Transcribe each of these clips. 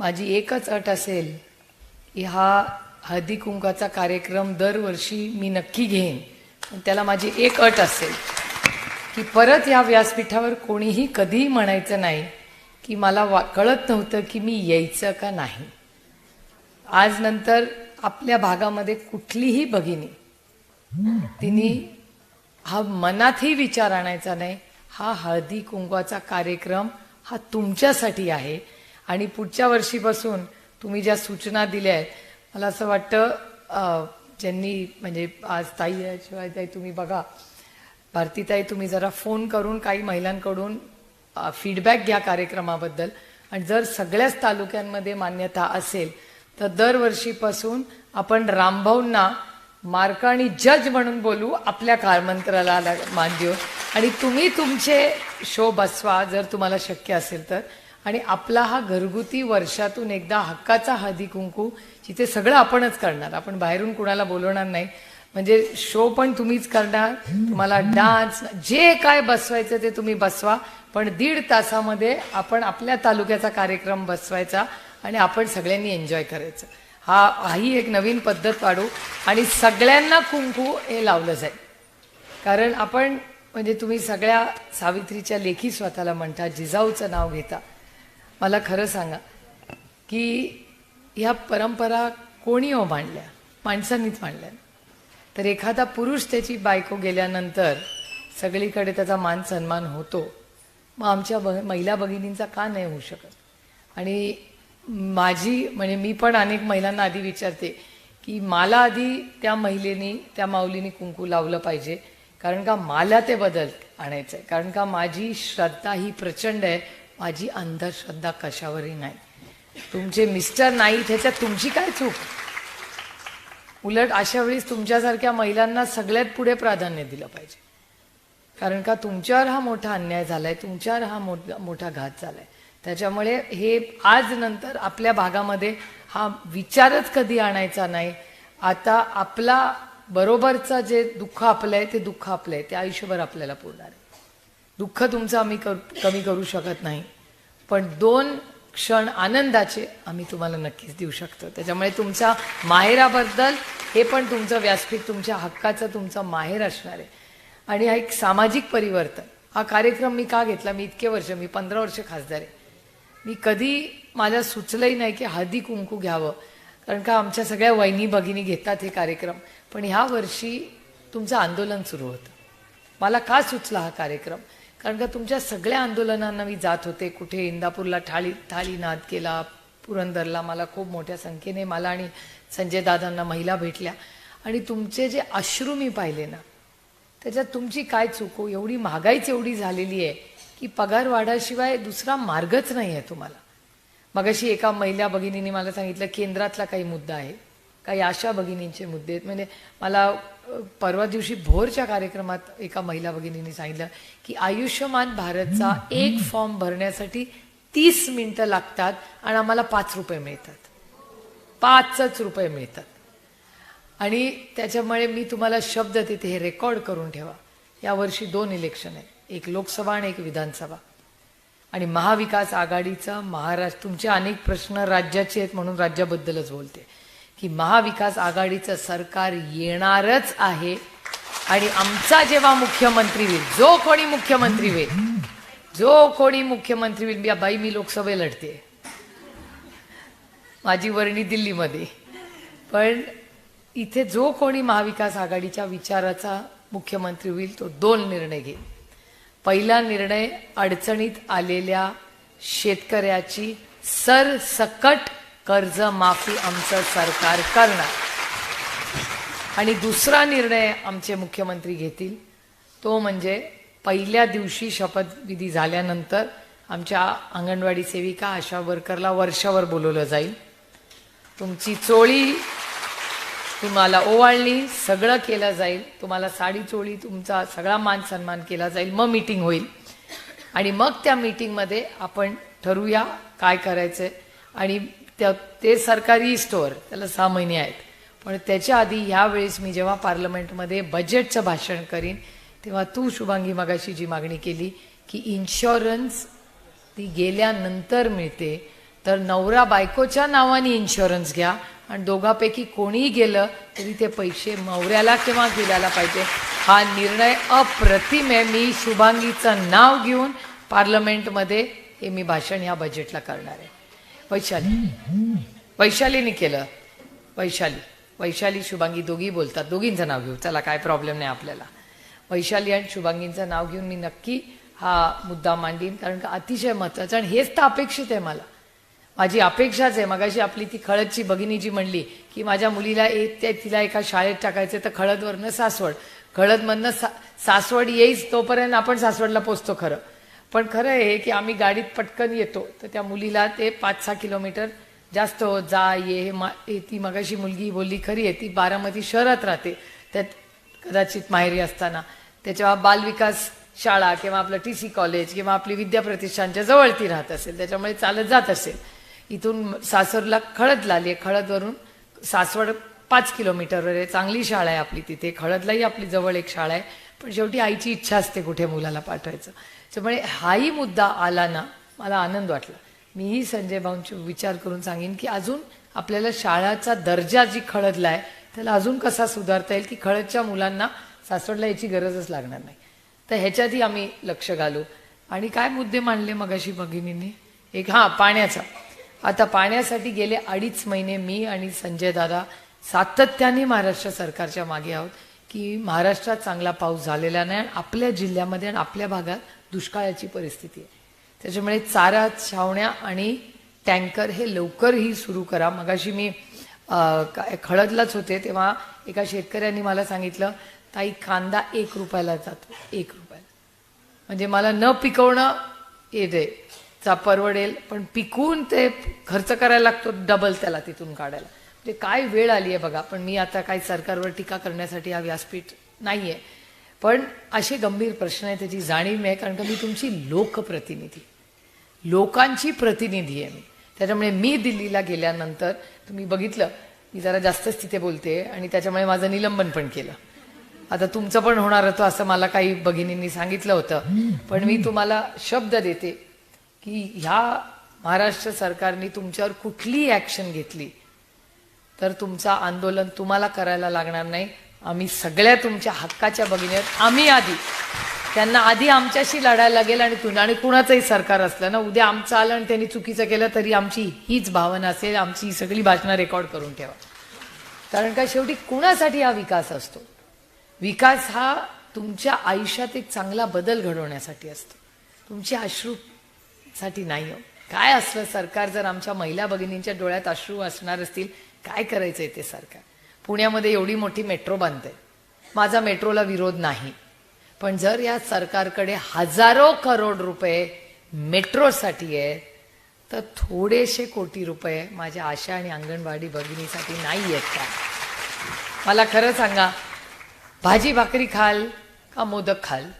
माझी एकच अट असेल की हा हळदी कुंकाचा कार्यक्रम दरवर्षी मी नक्की घेईन. पण त्याला माझी एक अट असेल की परत या व्यासपीठावर कोणीही कधीही म्हणायचं नाही की मला वा कळत नव्हतं की मी यायचं का नाही. आज नंतर आपल्या भागामध्ये कुठलीही भगिनी तिने हा मनातही विचार आणायचा नाही. हा हळदी कुंकवाचा कार्यक्रम हा तुमच्यासाठी आहे. आणि पुढच्या वर्षीपासून तुम्ही ज्या सूचना दिल्या आहेत मला असं वाटतं ज्यांनी म्हणजे आज ताई आहे शिवाय ताई तुम्ही बघा. भारतीताई तुम्ही जरा फोन करून काही महिलांकडून फीडबॅक घ्या कार्यक्रमाबद्दल. आणि जर सगळ्याच तालुक्यांमध्ये मान्यता असेल तर दरवर्षीपासून आपण रामभाऊंना आणि जज म्हणून बोलू आपल्या काळमंत्राला मान देऊन. आणि तुम्ही तुमचे शो बसवा जर तुम्हाला शक्य असेल तर. आणि आपला हा घरगुती वर्षातून एकदा हक्काचा हळदी कुंकू जिथे सगळं आपणच करणार. आपण बाहेरून कुणाला बोलवणार नाही. म्हणजे शो पण तुम्हीच करणार. तुम्हाला डान्स जे काय बसवायचं ते तुम्ही बसवा. पण दीड तासामध्ये आपण आपल्या तालुक्याचा कार्यक्रम बसवायचा आणि आपण सगळ्यांनी एन्जॉय करायचं. हा ही एक नवीन पद्धत पाडू आणि सगळ्यांना कुंकू हे लावलं जाईल. कारण आपण म्हणजे तुम्ही सगळ्या सावित्रीच्या लेखी स्वतःला म्हणता जिजाऊचं नाव घेता. मला खरं सांगा की ह्या परंपरा कोणी हो मांडल्या? माणसांनीच मांडल्या. तर एखादा पुरुष त्याची बायको गेल्यानंतर सगळीकडे त्याचा मान सन्मान होतो. मग आमच्या ब महिला भगिनींचा का नाही होऊ शकत? आणि माझी म्हणजे मी पण अनेक महिलांना आधी विचारते की मला आधी त्या महिलेनी त्या माऊलीनी कुंकू लावलं पाहिजे. कारण का मला ते बदल आणायचं आहे कारण का माझी श्रद्धा ही प्रचंड आहे. माझी अंधश्रद्धा कशावरही नाही. तुमचे मिस्टर नाही त्याच्यात तुमची काय चूक? उलट अशा वेळीस तुमच्यासारख्या महिलांना सगळ्यात पुढे प्राधान्य दिलं पाहिजे. कारण का तुमच्यावर हा मोठा अन्याय झालाय तुमच्यावर हा मोठा घात झालाय. त्याच्यामुळे हे आज नंतर आपल्या भागामध्ये हा विचारच कधी आणायचा नाही. आता आपला बरोबरचा जे दुःख आपलं आहे ते दुःख आपलं आहे ते आयुष्यभर आपल्याला पुरणार आहे. दुःख तुमचं आम्ही कर कमी करू शकत नाही. पण दोन क्षण आनंदाचे आम्ही तुम्हाला नक्कीच देऊ शकतो. त्याच्यामुळे तुमच्या माहेराबद्दल हे पण तुमचं व्यासपीठ तुमच्या हक्काचं तुमचं माहेर असणार आहे. आणि हा एक सामाजिक परिवर्तन. हा कार्यक्रम मी का घेतला? मी इतके वर्ष मी पंधरा वर्ष खासदार आहे. मी कधी माझ्या सुचलंही नाही की हळदी कुंकू घ्यावं. कारण का आमच्या सगळ्या वहिनी भगिनी घेतात हे कार्यक्रम. पण ह्या वर्षी तुमचं आंदोलन सुरू होतं. मला का सुचला हा कार्यक्रम? कारण का तुमच्या सगळ्या आंदोलनांना मी जात होते. कुठे इंदापूरला ठाळी थाळीनाद केला पुरंदरला मला खूप मोठ्या संख्येने मला आणि संजय दादांना महिला भेटल्या. आणि तुमचे जे अश्रू मी पाहिले ना त्याच्यात तुमची काय चुको हो? एवढी महागाईच एवढी झालेली आहे की पगार वाढाशिवाय दुसरा मार्गच नाही आहे तुम्हाला. मगाशी एका महिला भगिनीने मला सांगितलं केंद्रातला काही मुद्दा आहे. काही आशा भगिनींचे मुद्दे आहेत. म्हणजे मला परवा दिवशी भोरच्या कार्यक्रमात एका महिला भगिनीने सांगितलं की आयुष्यमान भारतचा एक फॉर्म भरण्यासाठी तीस मिनिटं लागतात आणि आम्हाला पाच रुपये मिळतात. पाचच रुपये मिळतात. आणि त्याच्यामुळे मी तुम्हाला शब्द देते हे रेकॉर्ड करून ठेवा. यावर्षी दोन इलेक्शन आहे एक लोकसभा आणि एक विधानसभा. आणि महाविकास आघाडीचा महाराष्ट्र तुमचे अनेक प्रश्न राज्याचे आहेत म्हणून राज्याबद्दलच बोलते. की महाविकास आघाडीचं सरकार येणारच आहे. आणि आमचा जेव्हा मुख्यमंत्री होईल जो कोणी मुख्यमंत्री होईल जो कोणी मुख्यमंत्री होईल मी बाई मी लोकसभे लढते. माझी वर्णी दिल्लीमध्ये. पण इथे जो कोणी महाविकास आघाडीच्या विचाराचा मुख्यमंत्री होईल तो दोन निर्णय घेईल. पहिला निर्णय अडचणीत आलेल्या शेतकऱ्याची सरसकट कर्ज माफी आमचं सरकार करणार. आणि दुसरा निर्णय आमचे मुख्यमंत्री घेतील तो म्हणजे पहिल्या दिवशी शपथविधी झाल्यानंतर आमच्या अंगणवाडी सेविका आशा वर्करला वर्षावर बोलवलं जाईल. तुमची चोळी तुम्हाला ओवाळणी सगळं केलं जाईल. तुम्हाला साडी चोळी तुमचा सगळा मान सन्मान केला जाईल. मग मीटिंग होईल. आणि मग त्या मीटिंगमध्ये आपण ठरवूया काय करायचं आणि त्या ते सरकारी स्टोअर त्याला सहा महिने आहेत. पण त्याच्या आधी ह्या वेळेस मी जेव्हा पार्लमेंटमध्ये बजेटचं भाषण करीन तेव्हा तू शुभांगी मगाशी जी मागणी केली की इन्शुरन्स ती गेल्यानंतर मिळते तर नवरा बायकोच्या नावाने इन्शुरन्स घ्या आणि दोघापैकी कोणीही गेलं तरी ते पैसे नवऱ्याला किंवा दिल्याला पाहिजे. हा निर्णय अप्रतिम आहे. मी शुभांगीचं नाव घेऊन पार्लमेंटमध्ये हे मी भाषण ह्या बजेटला करणार आहे. वैशाली. वैशालीने केलं. वैशाली. वैशाली शुभांगी दोघी बोलतात. दोघींचं नाव घेऊ. चला काय प्रॉब्लेम नाही आपल्याला. वैशाली आणि शुभांगींचं नाव घेऊन मी नक्की हा मुद्दा मांडीन कारण का अतिशय महत्वाचं आणि हेच तर अपेक्षित आहे मला. माझी अपेक्षाच आहे. मगाशी आपली ती खळदची भगिनी जी म्हणली की माझ्या मुलीला एक ते तिला एका शाळेत टाकायचं तर खळदवरनं सासवड. खळदमधनं सा सासवड येईच तोपर्यंत आपण सासवडला पोचतो खरं. पण खरं आहे की आम्ही गाडीत पटकन येतो. तर त्या मुलीला ते पाच सहा किलोमीटर जास्त जा ये हे मा हे ती मगाशी मुलगी बोलली खरी आहे ती बारामती शहरात राहते. त्यात कदाचित माहेरी असताना. त्याच्या बालविकास शाळा किंवा आपलं टी सी कॉलेज किंवा आपली विद्याप्रतिष्ठानच्या जवळ ती राहत असेल. त्याच्यामुळे चालत जात असेल. इथून सासरला खळद लाली आहे खळदवरून सासवड पाच किलोमीटरवर आहे. चांगली शाळा आहे आपली तिथे. खळदलाही आपली जवळ एक शाळा आहे. पण शेवटी आईची इच्छा असते कुठे मुलाला पाठवायचं. त्यामुळे हाही मुद्दा आला ना मला आनंद वाटला. मीही संजय भाऊंची विचार करून सांगेन की अजून आपल्याला शाळाचा दर्जा जी खळदला आहे त्याला अजून कसा सुधारता येईल की खळदच्या मुलांना सासवडला याची गरजच लागणार नाही. तर ह्याच्यातही आम्ही लक्ष घालू. आणि काय मुद्दे मांडले मगाशी भगिनींनी? एक हां पाण्याचा. आता पाण्यासाठी गेले अडीच महिने मी आणि संजय दादा सातत्याने महाराष्ट्र सरकारच्या मागे आहोत की महाराष्ट्रात चांगला पाऊस झालेला नाही आणि आपल्या जिल्ह्यामध्ये आणि आपल्या भागात दुष्काळाची परिस्थिती आहे. त्याच्यामुळे चारा छावण्या आणि टँकर हे लवकरही सुरू करा. मगाशी मी काय खळदलाच होते तेव्हा एका शेतकऱ्यांनी मला सांगितलं ताई कांदा एक रुपयाला जातो. एक रुपयाला. म्हणजे मला न पिकवणं येते चा परवडेल पण पिकवून ते खर्च करायला लागतो डबल त्याला तिथून काढायला. म्हणजे काय वेळ आली आहे बघा पण मी आता काही सरकारवर टीका करण्यासाठी हा व्यासपीठ नाही आहे पण असे गंभीर प्रश्न आहे त्याची जाणीव आहे कारण का मी तुमची लोकप्रतिनिधी. लोकांची प्रतिनिधी आहे मी. त्याच्यामुळे मी दिल्लीला गेल्यानंतर तुम्ही बघितलं मी जरा जास्तच तिथे बोलते आणि त्याच्यामुळे माझं निलंबन पण केलं. आता तुमचं पण होणार होतं असं मला काही भगिनींनी सांगितलं होतं. पण मी तुम्हाला शब्द देते की ह्या महाराष्ट्र सरकारने तुमच्यावर कुठली ॲक्शन घेतली तर तुमचं आंदोलन तुम्हाला करायला लागणार नाही. आम्ही सगळ्या तुमच्या हक्काच्या भगिनी आहेत आम्ही आधी. त्यांना आधी आमच्याशी लढायला लागेल आणि तुला आणि कुणाचंही सरकार असलं ना उद्या आमचं आलं आणि त्यांनी चुकीचं केलं तरी आमची हीच भावना असेल आमची ही सगळी भाषणं रेकॉर्ड करून ठेवा. कारण का शेवटी कुणासाठी हा विकास असतो? विकास हा तुमच्या आयुष्यात एक चांगला बदल घडवण्यासाठी असतो. तुमचे अश्रूसाठी नाही हो. काय असलं सरकार जर आमच्या महिला भगिनींच्या डोळ्यात अश्रू असणार असतील काय करायचंय ते सरकार पुण्यामध्ये एवढी मोठी मेट्रो बांधते माझा मेट्रोला विरोध नाही. पण जर या सरकारकडे हजारो करोड रुपये मेट्रोसाठी आहेत तर थोडेसे कोटी रुपये माझ्या आशा आणि अंगणवाडी भगिनीसाठी नाही आहेत का? मला खरं सांगा भाजी भाकरी खाल का मोदक खाल?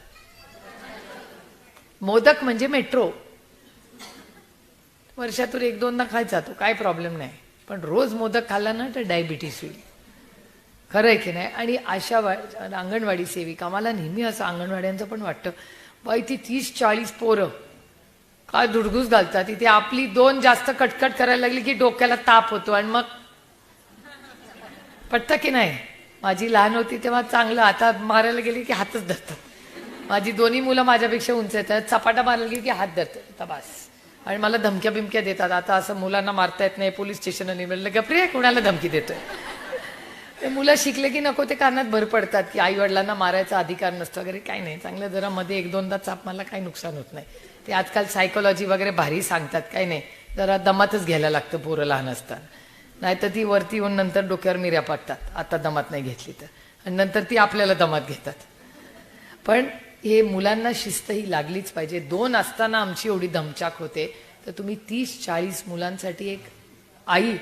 मोदक म्हणजे मेट्रो. वर्षातून एक दोनदा खायचा तो काय प्रॉब्लेम नाही. पण रोज मोदक खाल्ला ना तर डायबिटीस होईल. खरं आहे की नाही? आणि आशा वा अंगणवाडी सेविका मला नेहमी असं अंगणवाड्यांचं पण वाटतं बाई ती तीस चाळीस पोरं काय धुडगूस घालतात? तिथे आपली दोन जास्त कटकट करायला लागली की डोक्याला ताप होतो आणि मग पटतं की नाही? माझी लहान होती तेव्हा चांगलं आता मारायला गेली की हातच धरतात. माझी दोन्ही मुलं माझ्यापेक्षा उंच येतात चपाटा मारायला गेली की हात धरतात. आता बस आणि मला धमक्या बिमक्या देतात. आता असं मुलांना मारता येत नाही पोलीस स्टेशनला निवडलं गप्रे कोणाला धमकी देतोय? ते मुलं शिकले की नको ते कानात भर पडतात की आई वडिलांना मारायचा अधिकार नसतो वगैरे. काही नाही. चांगलं जरा मध्ये एक दोनदा चाप मला काही नुकसान होत नाही. ते आजकाल सायकोलॉजी वगैरे भारी सांगतात. काही नाही. जरा दमातच घ्यायला लागतं पोरं लहान असताना. नाहीतर ती वरती येऊन नंतर डोक्यावर मिऱ्या पाडतात. आता दमात नाही घेतली तर. आणि नंतर ती आपल्याला दमात घेतात. पण हे मुलांना शिस्त ही लागलीच पाहिजे. दोन असताना आमची एवढी दमचाक होते. तर तुम्ही तीस चाळीस मुलांसाठी एक आई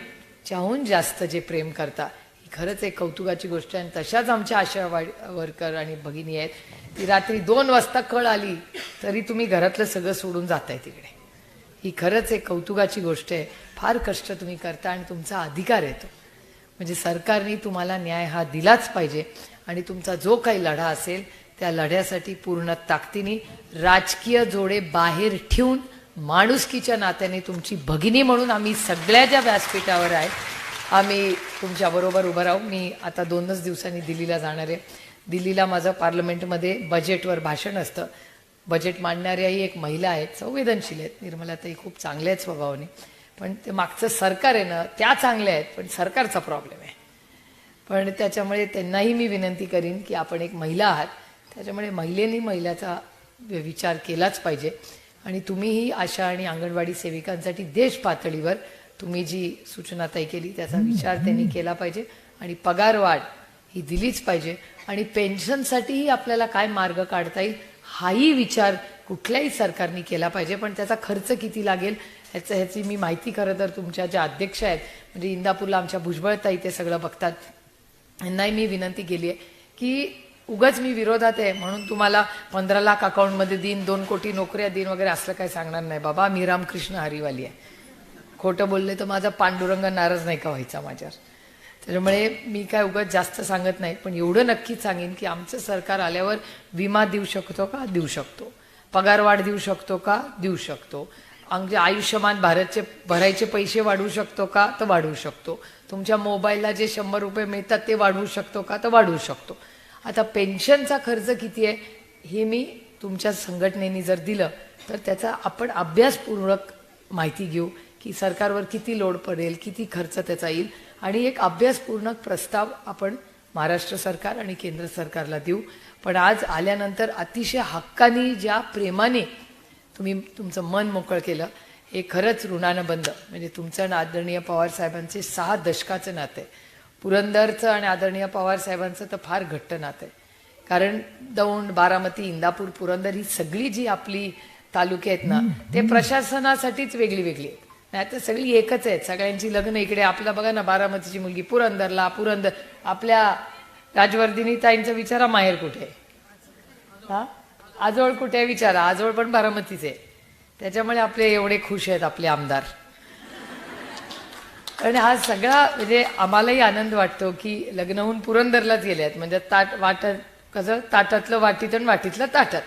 चाहून जास्त जे प्रेम करता ही खरंच एक कौतुकाची गोष्ट आहे. आणि तशाच आमच्या आशा वर्कर आणि भगिनी आहेत. ती रात्री दोन वाजता कळ आली तरी तुम्ही घरातलं सगळं सोडून जाताय तिकडे. ही खरंच एक कौतुकाची गोष्ट आहे. फार कष्ट तुम्ही करता आणि तुमचा अधिकार येतो म्हणजे सरकारने तुम्हाला न्याय हा दिलाच पाहिजे. आणि तुमचा जो काही लढा असेल त्या लढ्यासाठी पूर्ण ताकदीने राजकीय जोडे बाहेर ठेवून माणुसकीच्या नात्याने तुमची भगिनी म्हणून आम्ही सगळ्या ज्या व्यासपीठावर आहे आम्ही तुमच्याबरोबर उभं राहू. मी आता दोनच दिवसांनी दिल्लीला जाणार आहे. दिल्लीला माझं पार्लमेंटमध्ये बजेटवर भाषण असतं. बजेट मांडणाऱ्याही एक महिला आहेत संवेदनशील आहेत. निर्मलाताई खूप चांगल्या आहेत स्वभावाने. पण ते मागचं सरकार आहे ना त्या चांगल्या आहेत पण सरकारचा प्रॉब्लेम आहे. पण त्याच्यामुळे त्यांनाही मी विनंती करीन की आपण एक महिला आहात त्याच्यामुळे महिलेनी महिलाचा विचार केलाच पाहिजे. आणि तुम्हीही आशा आणि अंगणवाडी सेविकांसाठी देश पातळीवर तुम्ही जी सूचना तय केली त्याचा विचार त्यांनी केला पाहिजे. आणि पगारवाढ ही दिलीच पाहिजे. आणि पेन्शनसाठीही आपल्याला काय मार्ग काढता येईल हाही विचार कुठल्याही सरकारने केला पाहिजे. पण त्याचा खर्च किती लागेल ह्याचं ह्याची मी माहिती खरं तर तुमच्या ज्या अध्यक्ष आहेत म्हणजे इंदापूरला आमच्या भुजबळताई ते सगळं बघतात. यांनाही मी विनंती केली आहे की उगाच मी विरोधात आहे म्हणून तुम्हाला पंधरा लाख अकाउंटमध्ये देईन दोन कोटी नोकऱ्या देईन वगैरे असलं काही सांगणार नाही. बाबा मी रामकृष्ण हरिवाली आहे. खोटं बोलले तर माझा पांडुरंग नाराज नाही का व्हायचा माझ्यावर? त्याच्यामुळे मी काय उगाच जास्त सांगत नाही पण एवढं नक्कीच सांगेन की आमचं सरकार आल्यावर विमा देऊ शकतो का? देऊ शकतो. पगारवाढ देऊ शकतो का? देऊ शकतो. आमचे आयुष्यमान भारतचे भरायचे पैसे वाढवू शकतो का? तर वाढवू शकतो. तुमच्या मोबाईलला जे शंभर रुपये मिळतात ते वाढवू शकतो का? तर वाढवू शकतो. आता पेन्शनचा खर्च किती आहे हे मी तुमच्या संघटनेने जर दिलं तर त्याचा आपण अभ्यासपूर्वक माहिती घेऊ की सरकारवर किती लोड पडेल किती खर्च त्याचा येईल. आणि एक अभ्यासपूर्ण प्रस्ताव आपण महाराष्ट्र सरकार आणि केंद्र सरकारला देऊ. पण आज आल्यानंतर अतिशय हक्कानी ज्या प्रेमाने तुम्ही तुमचं मन मोकळं केलं हे खरंच ऋणानं बंद. म्हणजे तुमचं आदरणीय पवार साहेबांचे सहा दशकाचं नातं आहे. पुरंदरचं आणि आदरणीय पवार साहेबांचं तर फार घट्ट नातं आहे. कारण दौंड बारामती इंदापूर पुरंदर ही सगळी जी आपली तालुके आहेत ना ते प्रशासनासाठीच वेगळी वेगळी आहेत. नाही तर सगळी एकच आहेत. सगळ्यांची लग्न इकडे आपलं बघा ना बारामतीची मुलगी पुरंदरला पुरंदर आपल्या राजवर्धिनी ताईंचा विचारा माहेर कुठे? हा? आजोळ कुठे विचारा? आजोळ पण बारामतीच आहे त्याच्यामुळे आपले एवढे खुश आहेत आपले आमदार. आणि हा सगळा म्हणजे आम्हालाही आनंद वाटतो की लग्न होऊन पुरंदरलाच गेले आहेत म्हणजे ताट वाटत कसं ताटातलं वाटीत आणि वाटीतलं ताटात.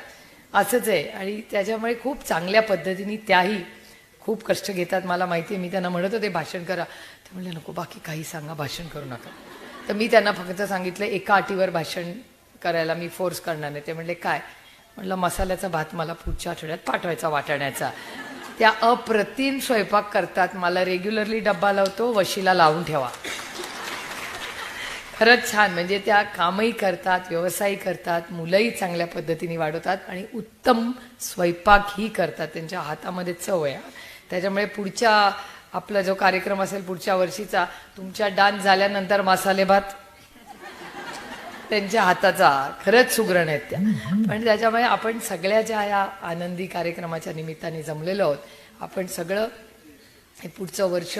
असंच आहे. आणि त्याच्यामुळे खूप चांगल्या पद्धतीने त्याही खूप कष्ट घेतात. मला माहिती आहे मी त्यांना म्हणत होते भाषण करा. ते म्हणले नको बाकी काही सांगा भाषण करू नका. तर मी त्यांना फक्त सांगितलं एका अटीवर भाषण करायला मी फोर्स करणार नाही. ते म्हणले काय? म्हणलं मसाल्याचा भात मला पुढच्या आठवड्यात पाठवायचा वाटाण्याचा. त्या अप्रतिम स्वयंपाक करतात. मला रेग्युलरली डब्बा लावतो वशीला लावून ठेवा. खरंच छान. म्हणजे त्या कामही करतात व्यवसायही करतात मुलंही चांगल्या पद्धतीने वाढवतात आणि उत्तम स्वयंपाकही करतात. त्यांच्या हातामध्ये चव आहे. त्याच्यामुळे पुढच्या आपला जो कार्यक्रम असेल पुढच्या वर्षीचा तुमच्या डान्स झाल्यानंतर मसाले भात त्यांच्या हाताचा खरंच सुग्रण आहेत त्या. पण त्याच्यामुळे आपण सगळ्या ज्या या आनंदी कार्यक्रमाच्या निमित्ताने जमलेलो आहोत आपण सगळं हे पुढचं वर्ष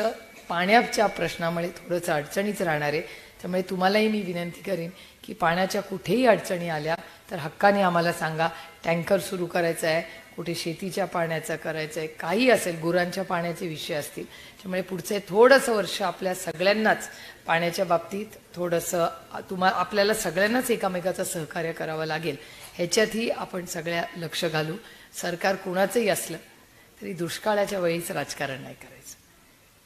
पाण्याच्या प्रश्नामुळे थोडंसं अडचणीच राहणार आहे. त्यामुळे तुम्हालाही मी विनंती करेन की पाण्याच्या कुठेही अडचणी आल्या तर हक्काने आम्हाला सांगा. टँकर सुरू करायचं आहे. कुठे शेतीच्या पाण्याचा करायचं आहे काही असेल गुरांच्या पाण्याचे विषय असतील. त्यामुळे पुढचे थोडंसं वर्ष आपल्या सगळ्यांनाच पाण्याच्या बाबतीत थोडंसं तुम्हा आपल्याला सगळ्यांनाच एकामेकाचं सहकार्य करावं लागेल. ह्याच्यातही आपण सगळ्या लक्ष घालू. सरकार कुणाचंही असलं तरी दुष्काळाच्या वेळीच राजकारण नाही करायचं.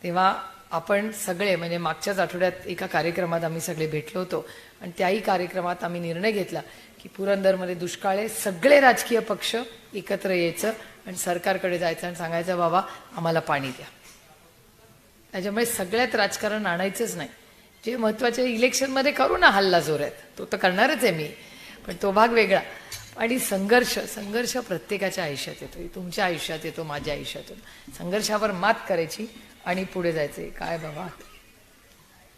तेव्हा आपण सगळे म्हणजे मागच्याच आठवड्यात एका कार्यक्रमात आम्ही सगळे भेटलो होतो आणि त्याही कार्यक्रमात आम्ही निर्णय घेतला की पुरंदरमध्ये दुष्काळ आहे. सगळे राजकीय पक्ष एकत्र यायचं आणि सरकारकडे जायचं आणि सांगायचं बाबा आम्हाला पाणी द्या. त्याच्यामुळे सगळ्यात राजकारण आणायचंच नाही. जे महत्त्वाचे इलेक्शनमध्ये करू ना हल्ला जोरात तो तर करणारच आहे मी पण तो भाग वेगळा. आणि संघर्ष संघर्ष प्रत्येकाच्या आयुष्यात येतो. तुमच्या आयुष्यात येतो माझ्या आयुष्यात येतो. संघर्षावर मात करायची आणि पुढे जायचं काय बाबा?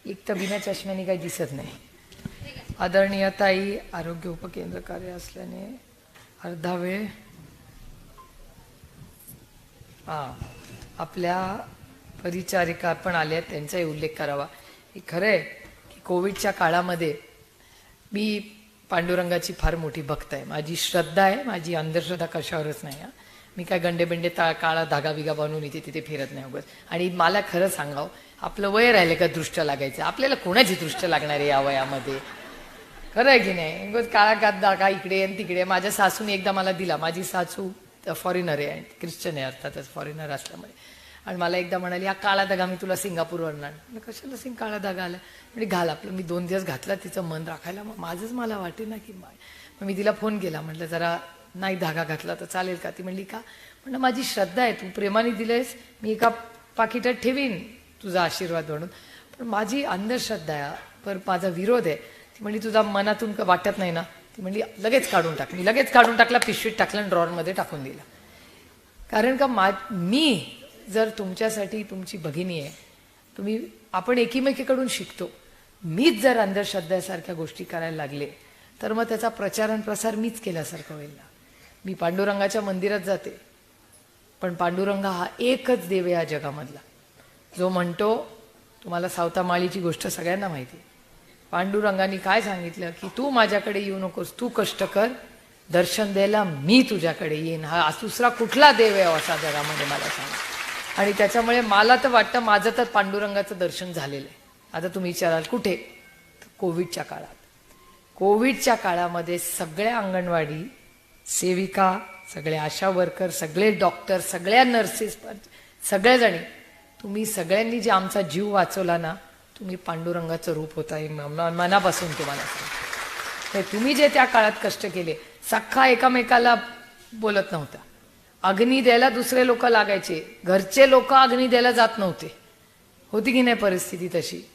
एक तर बिना चष्म्याने काही दिसत नाही. आदरणीय ताई आरोग्य उपकेंद्र कार्य असल्याने अर्धा वेळ. हा आपल्या परिचारिका पण आल्या त्यांचाही उल्लेख करावा. हे खरं आहे की कोविडच्या काळामध्ये मी पांडुरंगाची फार मोठी भक्त आहे. माझी श्रद्धा आहे माझी अंधश्रद्धा कशावरच नाही आहे मी काय गंडेबंडे ता काळा धागा बिगा बनवून इथे तिथे फिरत नाही उगत. आणि मला खरं सांगावं आपलं वय राहिलं का दृष्ट लागायचं? आपल्याला कोणाची दृष्ट लागणार आहे या वयामध्ये? खरं आहे की नाही? उगाच काळा का धागा इकडे आणि तिकडे. माझ्या सासूने एकदा मला दिला. माझी सासू फॉरेनर आहे. आणि ख्रिश्चन आहे अर्थातच. फॉरेनर असल्यामुळे. आणि मला एकदा म्हणाली हा काळा धागा मी तुला सिंगापूरवर आणणार. कशाला सिंग काळा धागा आला? म्हणजे घाल आपलं. मी दोन दिवस घातला तिचं मन राखायला. मग माझंच मला वाटे ना की मग मी तिला फोन केला. म्हटलं जरा नाही धागा घातला तर चालेल का? ती म्हणली का? म्हणलं माझी श्रद्धा आहे. तू प्रेमाने दिलेस मी एका पाकिटात ठेवीन तुझा आशीर्वाद म्हणून. पण माझी अंधश्रद्धा आहे. पर माझा विरोध आहे. म्हणजे तुझा मनातून वाटत नाही ना. ती म्हणली लगेच काढून टाक. मी लगेच काढून टाकला पिशवीत टाकलं आणि टाकून दिला. कारण का मा मी जर तुमच्यासाठी तुमची भगिनी आहे तुम्ही आपण एकीमेकीकडून शिकतो. मीच जर अंधश्रद्धेसारख्या गोष्टी करायला लागले तर मग त्याचा प्रचार आणि प्रसार मीच केल्यासारखं होईल ना. मी पांडुरंगाच्या मंदिरात जाते. पण पांडुरंग हा एकच देव आहे या जगामधला. जो म्हणतो तुम्हाला सावतामाळीची गोष्ट सगळ्यांना माहिती आहे. पांडुरंगाने काय सांगितलं की तू माझ्याकडे येऊ नकोस तू कष्ट कर दर्शन द्यायला मी तुझ्याकडे येईन. हा दुसरा कुठला देव आहे असा जगामध्ये मला सांग. आणि त्याच्यामुळे मला तर वाटतं माझं तर पांडुरंगाचं दर्शन झालेलं आहे. आता तुम्ही विचाराल कुठे? कोविडच्या काळात. कोविडच्या काळामध्ये सगळ्या अंगणवाडी सेविका सगळे आशा वर्कर सगळे डॉक्टर सगळ्या नर्सेस सगळ्याजणी तुम्ही सगळ्यांनी जे आमचा जीव वाचवला ना तुम्ही पांडुरंगाचं रूप होता हे म- मनापासून तुम्हाला सांगते. तर तुम्ही जे त्या काळात कष्ट केले सख्खा एकामेकाला बोलत नव्हता. अग्नी द्यायला दुसरे लोक लागायचे. घरचे लोक अग्नी द्यायला जात नव्हते. होती की नाही परिस्थिती तशी?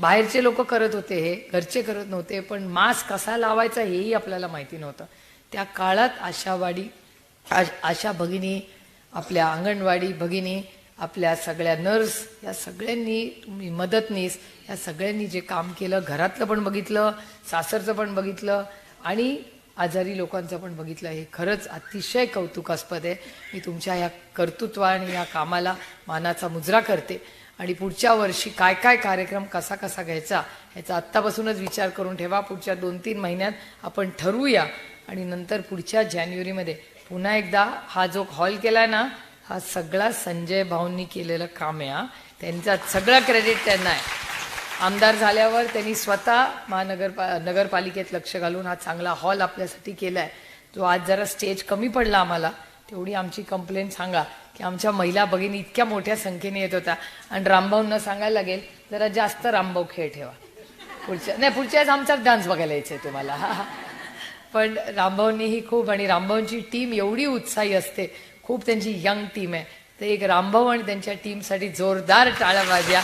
बाहेरचे लोक करत होते हे घरचे करत नव्हते पण मास्क कसा लावायचा हेही आपल्याला माहिती नव्हतं. त्या काळात आशावाडी आशा भगिनी आपल्या अंगणवाडी भगिनी आपल्या सगळ्या नर्स या सगळ्यांनी तुम्ही मदतनीस या सगळ्यांनी जे काम केलं घरातलं पण बघितलं सासरचं पण बघितलं आणि आजारी लोकांचं पण बघितलं हे खरंच अतिशय कौतुकास्पद आहे. मी तुमच्या या कर्तृत्वा आणि या कामाला मानाचा मुजरा करते. आणि पुढच्या वर्षी काय काय कार्यक्रम कसा कसा घ्यायचा ह्याचा आत्तापासूनच विचार करून ठेवा. पुढच्या दोन तीन महिन्यात आपण ठरवूया. आणि नंतर पुढच्या जानेवारीमध्ये पुन्हा एकदा हा जो हॉल केलाय ना हा सगळा संजय भाऊंनी केलेलं काम आहे हा. त्यांचा सगळं क्रेडिट त्यांना आहे. आमदार झाल्यावर त्यांनी स्वतः महानगरपा नगरपालिकेत लक्ष घालून हा चांगला हॉल आपल्यासाठी केला आहे जो आज जरा स्टेज कमी पडला आम्हाला तेवढी आमची कंप्लेंट सांगा की आमच्या महिला भगिनी इतक्या मोठ्या संख्येने येत होत्या. आणि रामभाऊंना सांगायला लागेल जरा जास्त रामभाऊ खेळ ठेवा. पुढच्या नाही पुढच्या वेळेस आमचा डान्स बघायला यायचंय तुम्हाला. पण रामभाऊंनीही खूप आणि रामभाऊंची टीम एवढी उत्साही असते खूप त्यांची यंग टीम आहे. तर एक रामभाऊ आणि त्यांच्या टीमसाठी जोरदार टाळ्या वाज्या